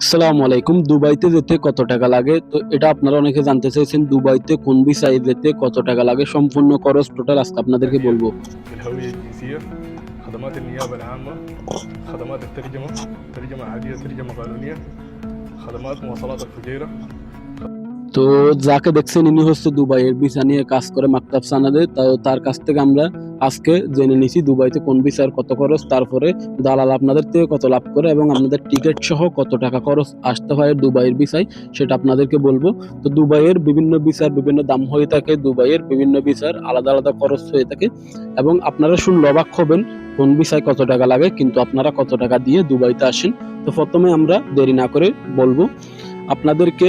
আসসালামু আলাইকুম দুবাইতে যেতে কত টাকা লাগে তো এটা আপনারা অনেকে জানতে চাইছেন দুবাইতে কোন ভিসায় যেতে কত টাকা লাগে সম্পূর্ণ খরচ টোটাল আজকে আপনাদেরকে বলবো الهوية الجنسية خدمات النيابة العامة خدمات الترجمة ترجمة عادية ترجمة قانونية خدمات مواصلات الفجيرة তো যাকে দেখছেন, ইনি হচ্ছে দুবাইয়ের ভিসা নিয়ে কাজ করে মাকতাব সানাদে তো তার কাছ থেকে আমরা আজকে জেনে নিছি দুবাইতে কোন ভিসার কত খরচ, তারপরে দালাল আপনাদের থেকে কত লাভ করে এবং আপনাদের টিকিট সহ কত টাকা খরচ আসতে হয় দুবাইয়ের ভিসায় সেটা আপনাদেরকে বলব। তো দুবাইয়ের বিভিন্ন ভিসার বিভিন্ন দাম হয়ে থাকে, দুবাইয়ের বিভিন্ন ভিসার আলাদা আলাদা খরচ হয়ে থাকে এবং আপনারা শুনলে অবাক হবেন কোন ভিসায় কত টাকা লাগে, কিন্তু আপনারা কত টাকা দিয়ে দুবাইতে আসেন। তো প্রথমে আমরা দেরি না করে বলব, আপনাদেরকে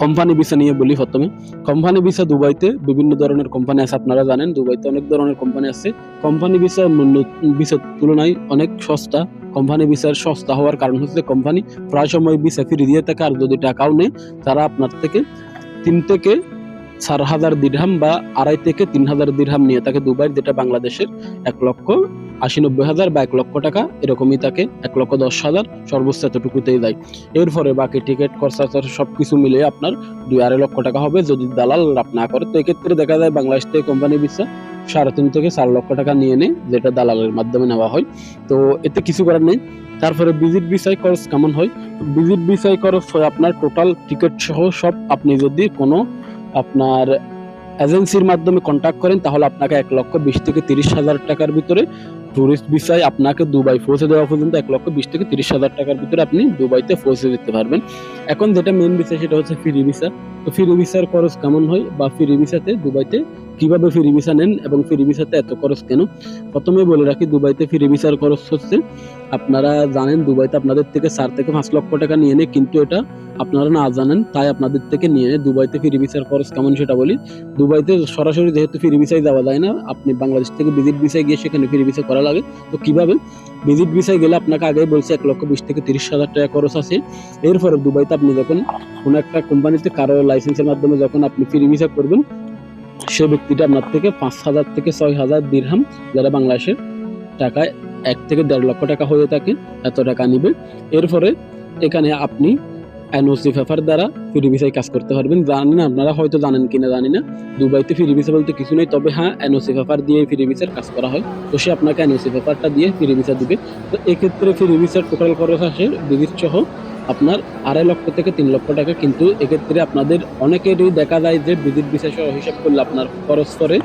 কোম্পানি ভিসা নিয়ে বলি প্রথমে। কোম্পানি ভিসা দুবাইতে বিভিন্ন ধরনের কোম্পানি আছে, আপনারা জানেন, দুবাইতে অনেক ধরনের কোম্পানি আছে। কোম্পানি ভিসা অন্যান্য ভিসার তুলনায় অনেক সস্তা। কোম্পানি ভিসার সস্তা হওয়ার কারণ হচ্ছে কোম্পানি প্রায় সময় ভিসা ফিরিয়ে দিয়ে থাকে, আর যদি টাকাও নেয়, তারা আপনার থেকে তিন থেকে চার হাজার দিরহাম বা আড়াই থেকে তিন হাজার দিরহাম নিয়ে থাকে দুবাইয়ের যেটা বাংলাদেশের এক লক্ষ আশি নব্বই হাজার বা এক লক্ষ টাকা, এরকমই থাকে এক লক্ষ দশ হাজার সর্বোচ্চ এতটুকুতেই যায় এরপরে বাকি টিকিট খরচা সব কিছু মিলিয়ে আপনার দুই আড়াই লক্ষ টাকা হবে। যদি দালাল লাভ না করে, তো এক্ষেত্রে দেখা যায় বাংলাদেশ থেকে কোম্পানি ভিসা সাড়ে তিন থেকে চার লক্ষ টাকা নিয়ে নেয়, যেটা দালালের মাধ্যমে নেওয়া হয়। তো এতে কিছু করার নেই। তারপরে ভিজিট ভিসায় খরচ কেমন হয়? ভিজিট ভিসায় খরচ হয় আপনার টোটাল টিকিট সহ সব আপনি যদি কোনো আপনার এজেন্সির মাধ্যমে কন্ট্যাক্ট করেন, তাহলে আপনাকে এক লক্ষ বিশ থেকে তিরিশ হাজার টাকার ভিতরে ট্যুরিস্ট ভিসায় আপনাকে দুবাই পৌঁছে দেওয়া পর্যন্ত এক লক্ষ বিশ থেকে তিরিশ হাজার টাকার ভিতরে আপনি দুবাইতে পৌঁছে দিতে পারবেন। এখন যেটা মেন ভিসা সেটা হচ্ছে ফ্রি ভিসা তো ফ্রি ভিসার খরচ কেমন হয়? বা ফ্রি ভিসাতে দুবাইতে কীভাবে ফ্রি ভিসা নেন এবং ফ্রি ভিসাতে এত খরচ কেন? প্রথমে বলে রাখি, দুবাইতে ফ্রি ভিসার খরচ হচ্ছে, আপনারা জানেন দুবাইতে আপনাদের থেকে চার থেকে পাঁচ লক্ষ টাকা নিয়ে নেয়, কিন্তু এটা আপনারা না জানেন, তাই আপনাদের থেকে নিয়ে নেয়। দুবাইতে ফ্রি ভিসার খরচ কেমন সেটা বলি। দুবাইতে সরাসরি যেহেতু ফ্রি ভিসায় যাওয়া যায় না, আপনি বাংলাদেশ থেকে ভিজিট ভিসায় গিয়ে সেখানে ফ্রি ভিসা করা লাগে। তো কীভাবে? ভিজিট ভিসায় গেলে আপনাকে আগে বলছে, এক লক্ষ বিশ থেকে তিরিশ হাজার টাকা খরচ আছে। এরপরে দুবাইতে আপনি যখন কোনো একটা কোম্পানিতে কারও লাইসেন্সের মাধ্যমে যখন আপনি ফ্রি ভিসা করবেন সে ব্যক্তিটা আপনার থেকে পাঁচ হাজার থেকে ছয় হাজার দিরহাম যারা বাংলাদেশের টাকায় এক থেকে দেড় লক্ষ টাকা হয়ে থাকে, এত টাকা নিবে। এরপরে এখানে আপনি এনওসি পেপার দ্বারা ফ্রি ভিসায় কাজ করতে পারবেন। জানেন আপনারা, হয়তো জানেন কিনা জানি না। দুবাইতে ফ্রি ভিসা বলতে কিছু নেই, তবে হ্যাঁ এনওসি পেপার দিয়ে ফ্রি ভিসার কাজ করা হয়। তো সে আপনাকে এনওসি পেপারটা দিয়ে ফ্রি ভিসা দিবে। তো এক্ষেত্রে ফ্রি ভিসার টোটাল খরচ আসে ভিজিট সহ আপনার আড়াই লক্ষ থেকে তিন লক্ষ টাকা। কিন্তু এক্ষেত্রে আপনাদের অনেকেরই দেখা যায় যে বিদ্যুৎ সহ হিসাব করলে আপনার খরচ করে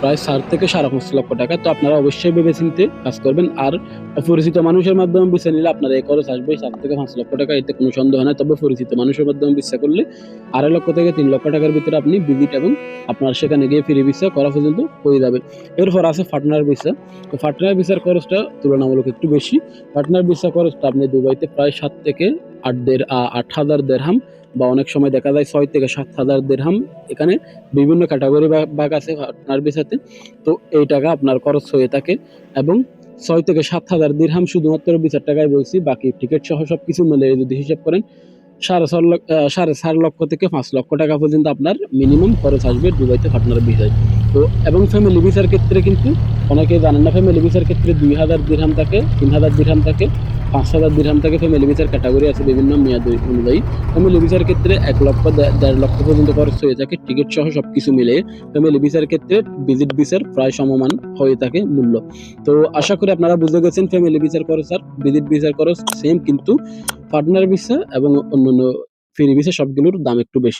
প্রায় চার থেকে সাড়ে পাঁচ লক্ষ টাকা। তো আপনারা অবশ্যই ভেবে চিনতে কাজ করবেন। আর অপরিচিত মানুষের মাধ্যমে বিচার নিলে আপনার এই খরচ আসবে চার থেকে পাঁচ লক্ষ টাকা। এতে কোনো সন্দেহ নাই। তবে পরিচিত মানুষের মাধ্যমে বিশ্বাস করলে আড়াই লক্ষ থেকে তিন লক্ষ টাকার ভিতরে আপনি ভিজিট এবং আপনার সেখানে গিয়ে ফ্রি ভিসা করা পর্যন্ত হয়ে যাবে। এরপর আছে পার্টনার ভিসা তো পার্টনার ভিসার খরচটা তুলনামূলক একটু বেশি। পার্টনার ভিসা খরচটা আপনি দুবাইতে প্রায় সাত থেকে আট আ- আট হাজার দেড়হাম বা অনেক সময় দেখা যায় ছয় থেকে সাত হাজার দেড়হাম এখানে বিভিন্ন ক্যাটাগরি ভাগ আছে পার্টনার ভিসাতে তো এই টাকা আপনার খরচ হয়ে থাকে এবং ছয় থেকে সাত হাজার দিরহাম শুধুমাত্র বিচার টাকায় বলছি, বাকি টিকিট সহ সব কিছু মিলে যদি হিসাব করেন, সাড়ে চার লক্ষ সাড়ে চার লক্ষ থেকে পাঁচ লক্ষ টাকা পর্যন্ত আপনার মিনিমাম খরচ আসবে দুবাইতে পার্টনার ভিসায় তো এবং ফ্যামিলি ভিসার ক্ষেত্রে কিন্তু অনেকে জানেন না ফ্যামিলি ভিসার ক্ষেত্রে দুই হাজার দিরহাম থাকে, তিন হাজার দিরহাম থাকে, পাঁচ হাজার দিরহাম থাকে ফ্যামিলি ভিসার ক্যাটাগরি আছে বিভিন্ন মেয়াদ অনুযায়ী। ফ্যামিলি ভিসার ক্ষেত্রে এক লক্ষ দেড় লক্ষ পর্যন্ত খরচ হয়ে থাকে টিকিট সহ সব কিছু মিলে। ফ্যামিলি ভিসার ক্ষেত্রে ভিজিট ভিসার প্রায় সমমান হয়ে থাকে মূল্য। তো আশা করি আপনারা বুঝে গেছেন ফ্যামিলি ভিসার খরচ আর ভিজিট ভিসার খরচ সেম কিন্তু পার্টনার ভিসা এবং অন্যান্য ফ্রি ভিসা সবগুলোর দাম একটু বেশি।